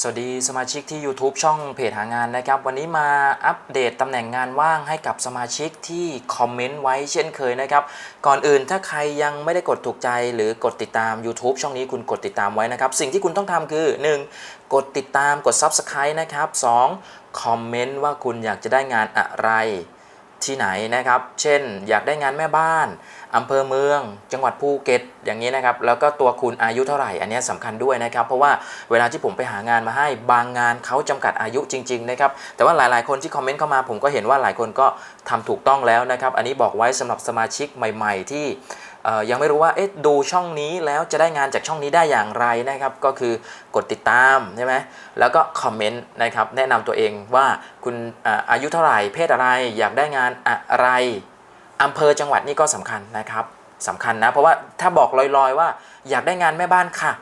สวัสดีสมาชิกที่ YouTube ช่องเพจหางานนะครับ วันนี้มาอัปเดตตำแหน่งงานว่างให้กับสมาชิกที่คอมเมนต์ไว้เช่นเคยนะครับ ก่อนอื่นถ้าใครยังไม่ได้กดถูกใจหรือกดติดตาม YouTube ช่องนี้คุณกดติดตามไว้นะครับ สิ่งที่คุณต้องทำคือ 1. กดติดตามกด Subscribe นะครับ 2. คอมเมนต์ว่าคุณอยากจะได้งานอะไร ที่ไหนนะครับ เช่น อยากได้งานแม่บ้านอำเภอเมือง จังหวัดภูเก็ต อย่างนี้นะครับ แล้วก็ตัวคุณอายุเท่าไหร่ อันนี้สำคัญด้วยนะครับ เพราะว่าเวลาที่ผมไปหางานมาให้บางงานเขาจำกัดอายุจริง ๆ นะครับ แต่ว่าหลายๆ คนที่คอมเมนต์เข้ามา ผมก็เห็นว่าหลายคนก็ทำถูกต้องแล้วนะครับ อันนี้บอกไว้สำหรับสมาชิกใหม่ ๆ ที่ ยังไม่รู้ว่าเอ๊ะดูช่องนี้แล้วจะได้งานจากช่องนี้ได้อย่างไรนะครับ ก็คือกดติดตามใช่ไหมแล้วก็คอมเมนต์นะครับแนะนำตัวเองว่าคุณอาอายุเท่าไหร่เพศอะไรอยากได้งานอะไรอำเภอจังหวัดนี่ก็สำคัญนะครับสำคัญนะ เพราะว่าถ้าบอกลอยๆ ว่าอยากได้งานแม่บ้านค่ะ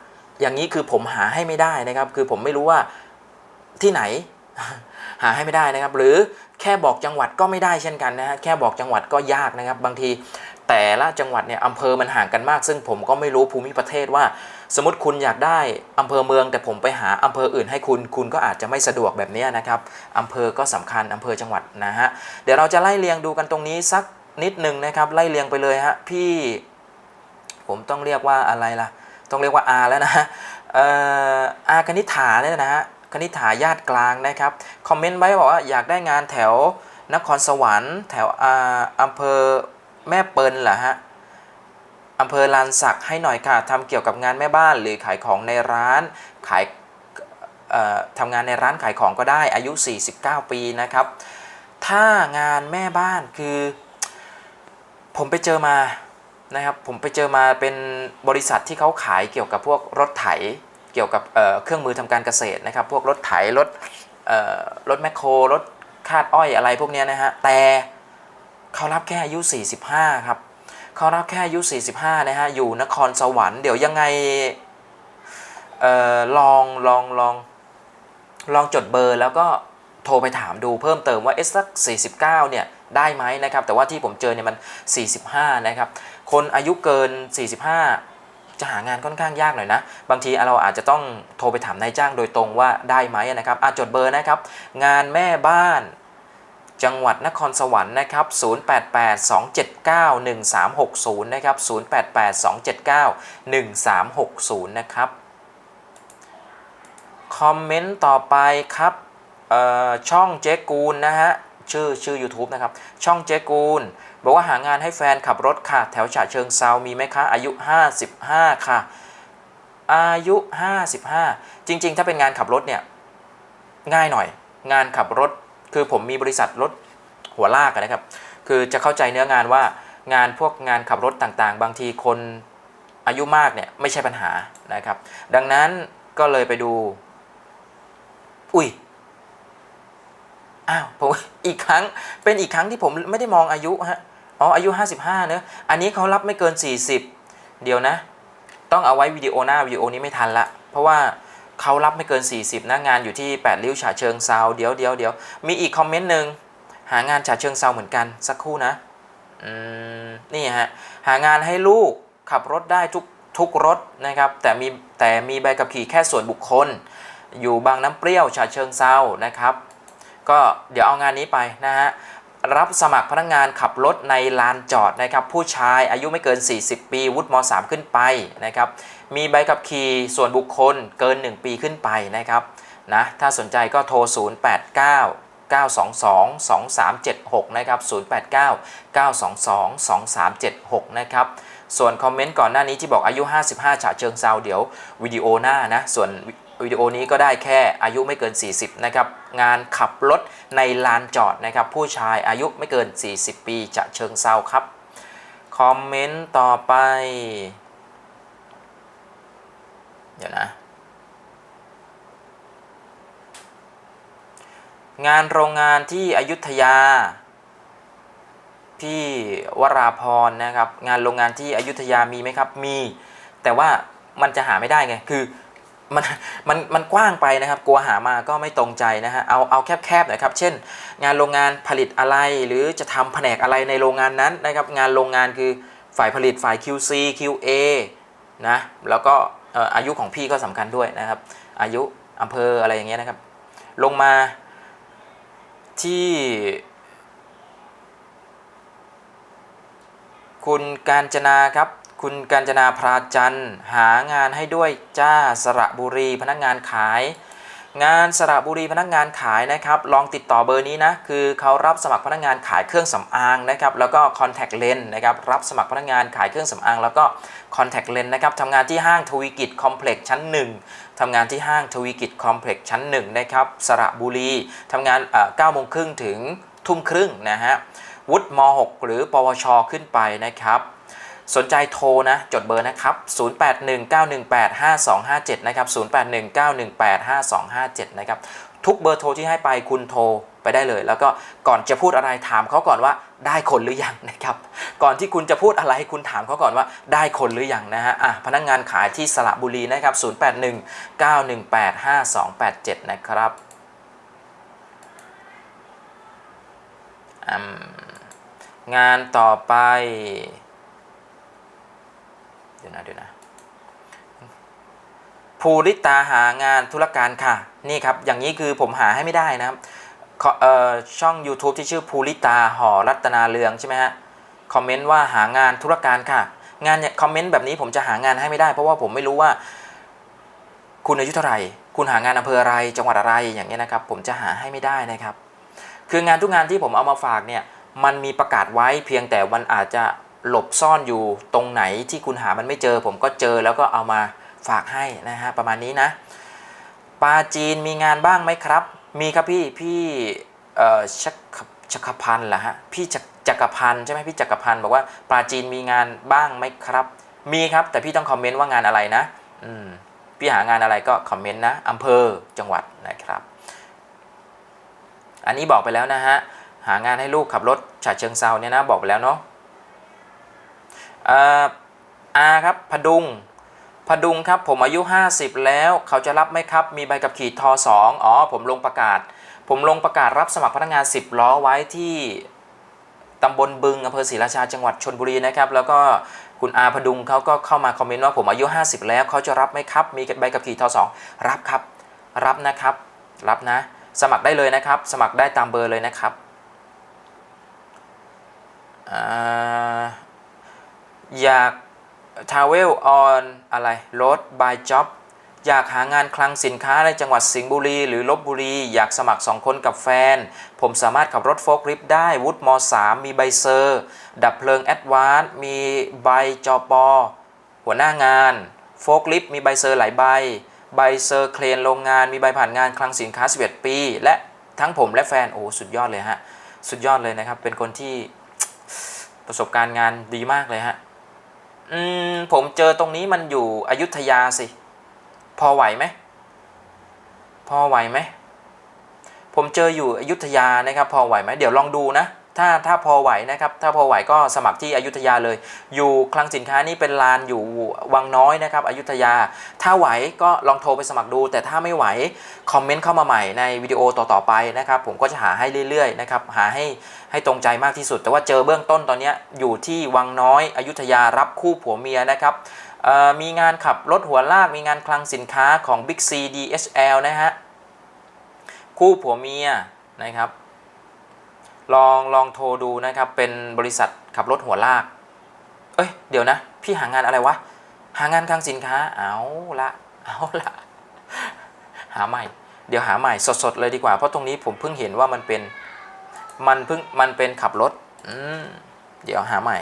อย่างนี้คือผมหาให้ไม่ได้นะครับ คือผมไม่รู้ว่าที่ไหนหาให้ไม่ได้นะครับ หรือแค่บอกจังหวัดก็ไม่ได้เช่นกันนะฮะแค่บอกจังหวัดก็ยากนะครับ บางที แต่ละจังหวัดเนี่ยอำเภอมันห่างกันมาก ซึ่งผมก็ไม่รู้ภูมิประเทศว่า สมมติคุณอยากได้อำเภอเมือง แต่ผมไปหาอำเภออื่นให้คุณ คุณก็อาจจะไม่สะดวกแบบนี้นะครับอำเภอก็สำคัญอำเภอจังหวัดนะฮะเดี๋ยวเราจะไล่เรียงดูกันตรงนี้สักนิดหนึ่งนะครับ ไล่เรียงไปเลยฮะพี่ ผมต้องเรียกว่าอะไรล่ะ ต้องเรียกว่าอาแล้วนะฮะเอ่ออาคณิษฐาเนี่ยนะฮะคณิษฐาญาติกลางนะครับคอมเมนต์ไว้บอกว่าอยากได้งานแถวนครสวรรค์ แถวอาอำเภอ แม่เปิลเหรอฮะอำเภอลานสักให้หน่อยค่ะทำเกี่ยวกับงานแม่บ้านหรือขายของในร้านขายทำงานในร้านขายของก็ได้อายุ 49 ปีนะครับ ถ้างานแม่บ้านคือ ผมไปเจอมานะครับผมไปเจอมาเป็นบริษัทที่เขาขายเกี่ยวกับพวกรถไถ เกี่ยวกับเเครื่องมือทำการเกษตรนะครับ พวกรถไถรถรถแมคโครรถคาดอ้อยอะไรพวกนี้นะฮะแต่ เขารับแค่อายุ 45 ครับ เขารับแค่อายุ 45 นะฮะ อยู่นครสวรรค์ เดี๋ยวยังไง เอ่อ ลองลองลอง ลองจดเบอร์แล้วก็โทรไปถามดูเพิ่มเติมว่าเอสสัก 49 เนี่ย ได้ไหมนะครับ แต่ว่าที่ผมเจอเนี่ยมัน 45 นะครับ คนอายุเกิน 45จะหางานค่อนข้างยากหน่อยนะ บางทีเราอาจจะต้องโทรไปถามนายจ้างโดยตรงว่าได้ไหมนะครับอาจจดเบอร์นะครับ งานแม่บ้าน จังหวัดนครสวรรค์นะครับ 0882791360 นะครับ 0882791360 นะครับ คอมเมนต์ต่อไปครับช่องเจ๊กูลนะฮะ ชื่อชื่อ YouTube นะครับ ช่องเจ๊กูล บอกว่าหางานให้แฟนขับรถค่ะ แถวฉะเชิงเซามีไหมคะ อายุ 55 ค่ะ อายุ 55 จริง ๆ ถ้าเป็นงานขับรถเนี่ย ง่ายหน่อย งานขับรถ คือผมมีบริษัทรถหัวลากนะครับ คือจะเข้าใจเนื้องานว่างานพวกงานขับรถต่างๆ บางทีคนอายุมากเนี่ยไม่ใช่ปัญหานะครับ ดังนั้นก็เลยไปดู อุ้ยอ้าวผมอีกครั้งเป็นอีกครั้งที่ผมไม่ได้มองอายุฮะอ๋ออายุ 55เนอะอันนี้เขารับไม่เกิน 40 เดี๋ยวนะ ต้องเอาไว้วิดีโอหน้าวิดีโอนี้ไม่ทันละ เพราะว่า เขารับไม่เกิน 40นะงานอยู่ที่ 8 ริ้วฉาเชิงเซาเดี๋ยวเดี๋ยวเดี๋ยวมีอีกคอมเมนต์หนึ่งหางานฉาเชิงเซาเหมือนกันสักครู่นะนี่ฮะหางานให้ลูกขับรถได้ทุกทุกรถนะครับ แต่มีแต่มีใบขับขี่แค่ส่วนบุคคล อยู่บางน้ำเปรี้ยวฉาเชิงเซานะครับ ก็เดี๋ยวเอางานนี้ไปนะฮะ รับสมัครพนักงงานขับรถในลานจอดนะครับผู้ชายอายุไม่เกิน 40 ปีวุฒิม .3 ขึ้นไปนะครับมีใบขับขี่ส่วนบุคคลเกิน 1 ปีขึ้นไปนะครับนะถ้าสนใจก็โทร 089 922 2376 นะครับ 089 922 2376 นะครับ ส่วนคอมเมนต์ก่อนหน้านี้ที่บอกอายุ 55 ฉะเชิงเซาเดี๋ยววิดีโอหน้านะ ส่วน วิดีโอนี้ก็ได้แค่อายุไม่เกิน 40 นะครับ งานขับรถในลานจอดนะครับ ผู้ชายอายุไม่เกิน 40 ปีจะเชิงเซาครับ คอมเมนต์ต่อไป เดี๋ยวนะ งานโรงงานที่อยุธยา พี่วราพรนะครับ งานโรงงานที่อยุธยามีไหมครับ มี แต่ว่ามันจะหาไม่ได้ไง คือ มันมันมันกว้างไปนะครับ กลัวหามาก็ไม่ตรงใจนะฮะเอาเอาแคบๆหน่อยครับ เช่น งานโรงงานผลิตอะไรหรือจะทำแผนกอะไรในโรงงานนั้นนะครับ งานโรงงานคือฝ่ายผลิตฝ่าย QC QA นะแล้วก็อายุของพี่ก็สำคัญด้วยนะครับ อายุอำเภออะไรอย่างเงี้ยนะครับ ลงมาที่คุณการจนาครับ คุณการจนาพราจันทร์หางานให้ด้วยจ้าสระบุรีพนักงานขาย งานสระบุรีพนักงานขายนะครับ ลองติดต่อเบอร์นี้นะ คือเขารับสมัครพนักงานขายเครื่องสำอางนะครับ แล้วก็ contact lens นะครับ รับสมัครพนักงานขายเครื่องสำอาง แล้วก็ contact lens นะครับทำงานที่ห้างทวีกิจคอมเพล็กซ์ชั้น 1ทำงานที่ห้างทวีกิจคอมเพล็กซ์ชั้น1นะครับสระบุรีทำงาน9โมงครึ่งถึงทุ่มครึ่งนะฮะวุฒิม .6 หรือปวช ขึ้นไปนะครับ สนใจโทรนะ จดเบอร์นะครับ 0819185257 นะครับ 0819185257 นะครับ ทุกเบอร์โทรที่ให้ไปคุณโทรไปได้เลย แล้วก็ก่อนจะพูดอะไรถามเขาก่อนว่าได้คนหรือยังนะครับ ก่อนที่คุณจะพูดอะไรคุณถามเขาก่อนว่าได้คนหรือยังนะฮะอะพนักงานขายที่สระบุรีนะครับ 0819185287 นะครับงานต่อไป นะเดี๋ยวนะภูริตาหางานธุรการค่ะ นี่ครับ อย่างนี้คือผมหาให้ไม่ได้นะครับช่อง YouTube ที่ชื่อภูริตาหอรัตนาเรืองใช่ไหมฮะคอมเมนต์ว่าหางานธุรการค่ะ งานเนี่ยคอมเมนต์แบบนี้ผมจะหางานให้ไม่ได้ เพราะว่าผมไม่รู้ว่า คุณอายุเท่าไหร่ คุณหางานอำเภออะไรจังหวัดอะไรอย่างเงี้ยนะครับ ผมจะหาให้ไม่ได้นะครับ คืองานทุกงานที่ผมเอามาฝากเนี่ย มันมีประกาศไว้เพียงแต่มันอาจจะ หลบซ่อนอยู่ตรงไหนที่คุณหามันไม่เจอ ผมก็เจอแล้วก็เอามาฝากให้นะฮะประมาณนี้นะปลาจีนมีงานบ้างไหมครับ มีครับพี่พี่ชักจักรพันธ์เหรอฮะพี่จักจักรพันธ์ใช่ไหมพี่จักรพันธ์บอกว่าปลาจีนมีงานบ้างไหมครับ มีครับแต่พี่ต้องคอมเมนต์ว่างานอะไรนะอืมพี่หางานอะไรก็คอมเมนต์นะอำเภอจังหวัดนะครับ อันนี้บอกไปแล้วนะฮะหางานให้ลูกขับรถฉะเชิงเซาเนี่ยนะบอกไปแล้วเนาะ อ่ออาครับพดุงพดุงครับผมอายุ 50 แล้วเขาจะรับไหมครับ มีใบขับขี่ท2อ๋อผมลงประกาศ ผมลงประกาศรับสมัครพนักงาน 10 ล้อไว้ที่ตำบลบึงอำเภอศรีราชาจังหวัดชนบุรีนะครับ แล้วก็คุณอาพดุงเขาก็เข้ามาคอมเมนต์ว่าผมอายุ 50 แล้วเขาจะรับไหมครับ มีใบขับขี่ท2รับครับ รับนะครับ รับนะ สมัครได้เลยนะครับ สมัครได้ตามเบอร์เลยนะครับอ่า อยาก travel on อะไร road by job อยากหางานคลังสินค้าในจังหวัดสิงห์บุรี หรือลบบุรี อยากสมัคร 2 คนกับแฟน ผมสามารถขับรถโฟล์คลิฟต์ได้ วุฒิม .3 มีใบเซอร์ ดับเพลิงแอดวานซ์มีใบจอปอหัวหน้างาน โฟล์คลิฟต์มีใบเซอร์หลายใบ ใบเซอร์เคลนโรงงาน มีใบผ่านงานคลังสินค้า 11 ปี และทั้งผมและแฟน โอ้สุดยอดเลยฮะ สุดยอดเลยนะครับ เป็นคนที่ประสบการณ์งานดีมากเลยฮะ อืมผมเจอตรงนี้มันอยู่อยุธยาสิ พอไหวไหม พอไหวไหม ผมเจออยู่อยุธยานะครับ พอไหวไหม เดี๋ยวลองดูนะ ถ้าถ้าพอไหวนะครับ ถ้าพอไหวก็สมัครที่อยุธยาเลย อยู่คลังสินค้านี่เป็นลานอยู่วังน้อยนะครับอยุธยา ถ้าไหวก็ลองโทรไปสมัครดู แต่ถ้าไม่ไหวคอมเมนต์เข้ามาใหม่ในวิดีโอต่อๆไปนะครับ ผมก็จะหาให้เรื่อยๆนะครับหาให้ให้ตรงใจมากที่สุด แต่ว่าเจอเบื้องต้นตอนนี้อยู่ที่วังน้อยอยุธยารับคู่ผัวเมียนะครับมีงานขับรถหัวลากมีงานคลังสินค้าของ Big C DHL นะฮะคู่ผัวเมียนะครับ ลองลองโทรดูนะครับ เป็นบริษัทขับรถหัวลาก เอ้ย เดี๋ยวนะ พี่หางานอะไรวะ หางานคลังสินค้า เอาละเอาละหาใหม่ เดี๋ยวหาใหม่สดๆเลยดีกว่า เพราะตรงนี้ผมเพิ่งเห็นว่ามันเป็น มันเพิ่ง มันเป็นขับรถ อืม เดี๋ยวหาใหม่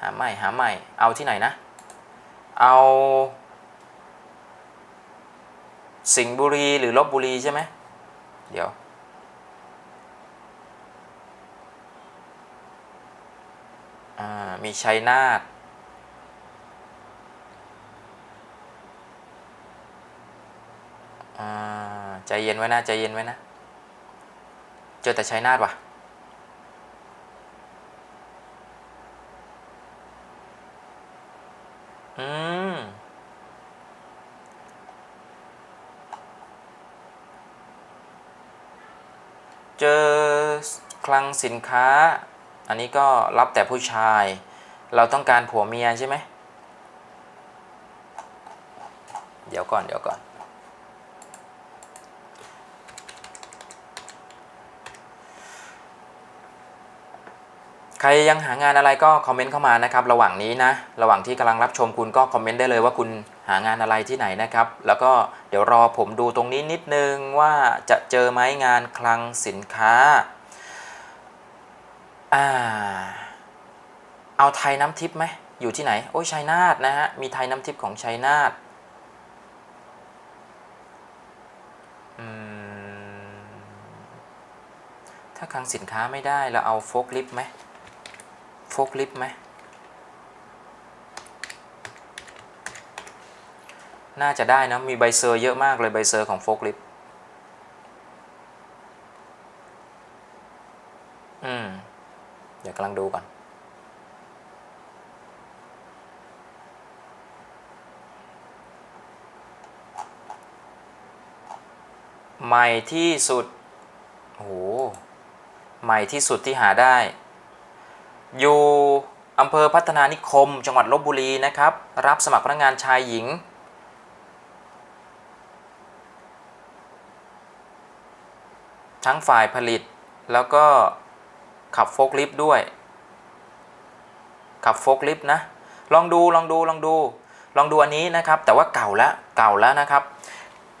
หาใหม่ หาใหม่ เอาที่ไหนนะ เอา สิงห์บุรีหรือลบบุรีใช่ไหม เดี๋ยว มีชัยนาทใจเย็นไว้นะ ใจเย็นไว้นะ เจอแต่ชัยนาทว่ะ เจอคลังสินค้า อันนี้ก็รับแต่ผู้ชาย เราต้องการผัวเมียใช่ไหม เดี๋ยวก่อนเดี๋ยวก่อน ใครยังหางานอะไรก็คอมเมนต์เข้ามานะครับ ระหว่างนี้นะ ระหว่างที่กำลังรับชมคุณก็คอมเมนต์ได้เลยว่าคุณางานอะไรที่ไหนนะครับ แล้วก็เดี๋ยวรอผมดูตรงนี้นิดนึงว่าจะเจอไหมงานคลังสินค้าอ่าเอาไทยน้ำทิพย์ไหมอยู่ที่ไหน โอ้ยชัยนาทนะฮะ มีไทยน้ำทิพย์ของชัยนาทถ้าคลังสินค้าไม่ได้เราเอาโฟกลิฟต์ไหมโฟกลิฟต์ไหม น่าจะได้นะ มีใบเซอร์เยอะมากเลยใบเซอร์ของโฟกลิฟต์อืม เดี๋ยวกำลังดูก่อน ใหม่ที่สุดโอ้โห ใหม่ที่สุดที่หาได้ อยู่อำเภอพัฒนานิคม จังหวัดลบบุรีนะครับ รับสมัครพนักงานชายหญิง ทั้งฝ่ายผลิต แล้วก็ขับโฟกลิฟต์ด้วย ขับโฟกลิฟต์นะ ลองดูลองดูลองดู ลองดูอันนี้นะครับ แต่ว่าเก่าแล้วเก่าแล้วนะครับ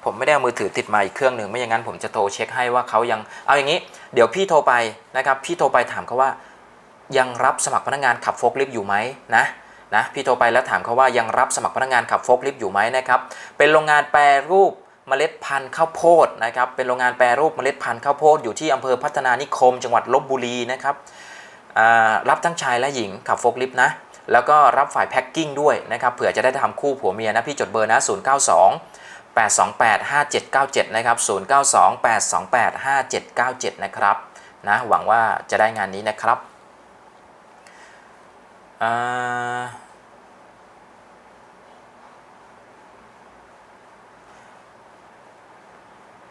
ผมไม่ได้เอามือถือติดมาอีกเครื่องหนึ่งไม่อย่างนั้นผมจะโทรเช็คให้ว่าเขายังเอาอย่างนี้ เดี๋ยวพี่โทรไปนะครับ พี่โทรไปถามเขาว่า ยังรับสมัครพนักงานขับโฟกลิฟต์อยู่ไหมนะนะพี่โทรไปแล้วถามเขาว่ายังรับสมัครพนักงานขับโฟกลิฟต์อยู่ไหมนะครับ เป็นโรงงานแปรรูป เมล็ดพันธุ์ข้าวโพดนะครับ เป็นโรงงานแปรรูปเมล็ดพันธุ์ข้าวโพดอยู่ที่อำเภอพัฒนานิคม จังหวัดลบบุรีนะครับรับทั้งชายและหญิงขับโฟกลิฟต์นะ แล้วก็รับฝ่ายแพ็คกิ้งด้วยนะครับเผื่อจะได้ทำคู่ผัวเมียนะพี่จดเบอร์นะ 092 828 5797 นะครับ 092 828 5797 นะครับนะหวังว่าจะได้งานนี้นะครับอ่า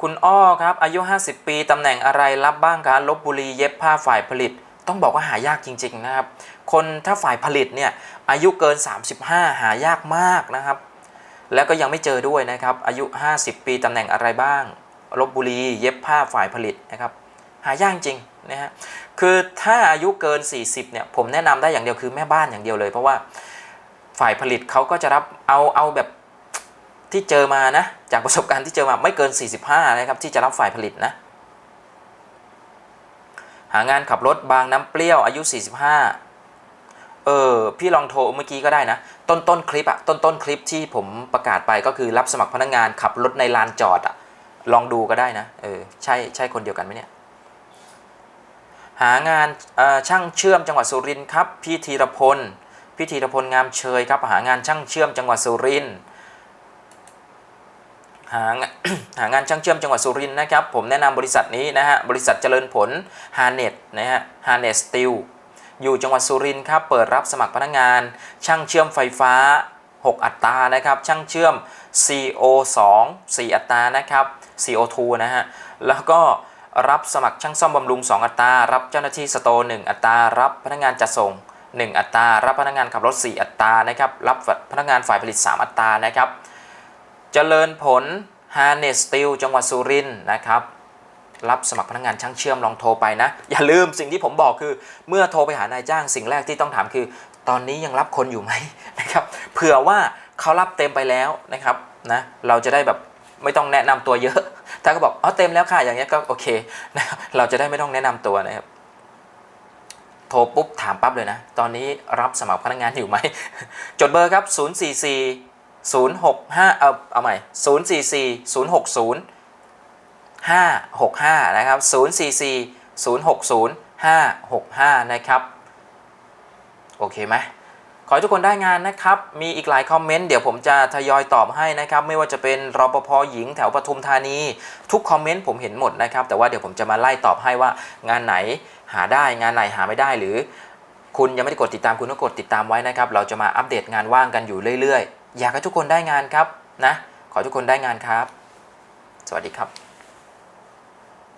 คุณอ้อครับอายุ 50 ปีตำแหน่งอะไรรับบ้างครับลบบุรีเย็บผ้าฝ่ายผลิต ต้องบอกว่าหายากจริง ๆ นะครับ คนถ้าฝ่ายผลิตเนี่ยอายุเกิน 35 หายากมากนะครับ แล้วก็ยังไม่เจอด้วยนะครับ อายุ 50 ปีตำแหน่งอะไรบ้างลบบุรีเย็บผ้าฝ่ายผลิตนะครับ หายากจริงนะฮะคือถ้าอายุเกิน 40เนี่ยผมแนะนำได้อย่างเดียวคือแม่บ้านอย่างเดียวเลย เพราะว่าฝ่ายผลิตเขาก็จะรับเอาเอาแบบ ที่เจอมานะ จากประสบการณ์ที่เจอมาไม่เกิน 45 นะครับ ที่จะรับฝ่ายผลิตนะ หางานขับรถบางน้ำเปรี้ยวอายุ 45 เออ พี่ลองโทรเมื่อกี้ก็ได้นะ ต้นต้นคลิปอะต้นต้นคลิปที่ผมประกาศไปก็คือรับสมัครพนักงานขับรถในลานจอดอะลองดูก็ได้นะ เออ ใช่ใช่คนเดียวกันไหมเนี่ย หางานช่างเชื่อมจังหวัดสุรินทร์ครับ พี่ธีรพล พี่ธีรพลงามเชยครับ หางานช่างเชื่อมจังหวัดสุรินทร์ หางหางานช่างเชื่อมจังหวัดสุรินทร์นะครับ ผมแนะนำบริษัทนี้นะฮะบริษัทเจริญผลฮาร์เน็ตนะฮะฮาร์เน็ตสตีลอยู่จังหวัดสุรินทร์ครับเปิดรับสมัครพนักงาน ช่างเชื่อมไฟฟ้า 6 อัตรานะครับ ช่างเชื่อม CO2 4 อัตรานะครับ CO2 นะฮะแล้วก็รับสมัครช่างซ่อมบำรุง 2 อัตรารับเจ้าหน้าที่สโตร์1อัตรารับพนักงานจัดส่ง 1 อัตรารับพนักงานขับรถ 4 อัตรานะครับรับพนักงานฝ่ายผลิต 3 อัตรานะครับ เจริญผล h a r n e s Steel จังหวัดสุรินทร์นะครับรับสมัครพนักงานช่างเชื่อมลองโทรไปนะ อย่าลืมสิ่งที่ผมบอกคือ เมื่อโทรไปหานายจ้างสิ่งแรกที่ต้องถามคือ ตอนนี้ยังรับคนอยู่ไหมนะครับเผื่อว่าเขารับเต็มไปแล้วนะครับนะเราจะได้แบบไม่ต้องแนะนำตัวเยอะ ถ้าก็บอกอ๋อเต็มแล้วค่ะอย่างเงี้ยก็โอเคนะเราจะได้ไม่ต้องแนะนำตัวนะครับโทรปุ๊บถามปั๊บเลยนะ ตอนนี้รับสมัครพนักงานอยู่ไหมจดเบอร์ครับ 044 065เอาเอาใหม่ 044 060 565 นะครับ 044 060 565 นะครับ โอเคไหมขอให้ทุกคนได้งานนะครับ มีอีกหลายคอมเมนต์ เดี๋ยวผมจะทยอยตอบให้นะครับ ไม่ว่าจะเป็นรปภหญิงแถวปทุมธานี ทุกคอมเมนต์ผมเห็นหมดนะครับ แต่ว่าเดี๋ยวผมจะมาไล่ตอบให้ว่างานไหนหาได้งานไหนหาไม่ได้หรือ คุณยังไม่ได้กดติดตามคุณก็กดติดตามไว้นะครับ เราจะมาอัปเดตงานว่างกันอยู่เรื่อยๆ อยากให้ทุกคนได้งานครับนะ ขอทุกคนได้งานครับ สวัสดีครับ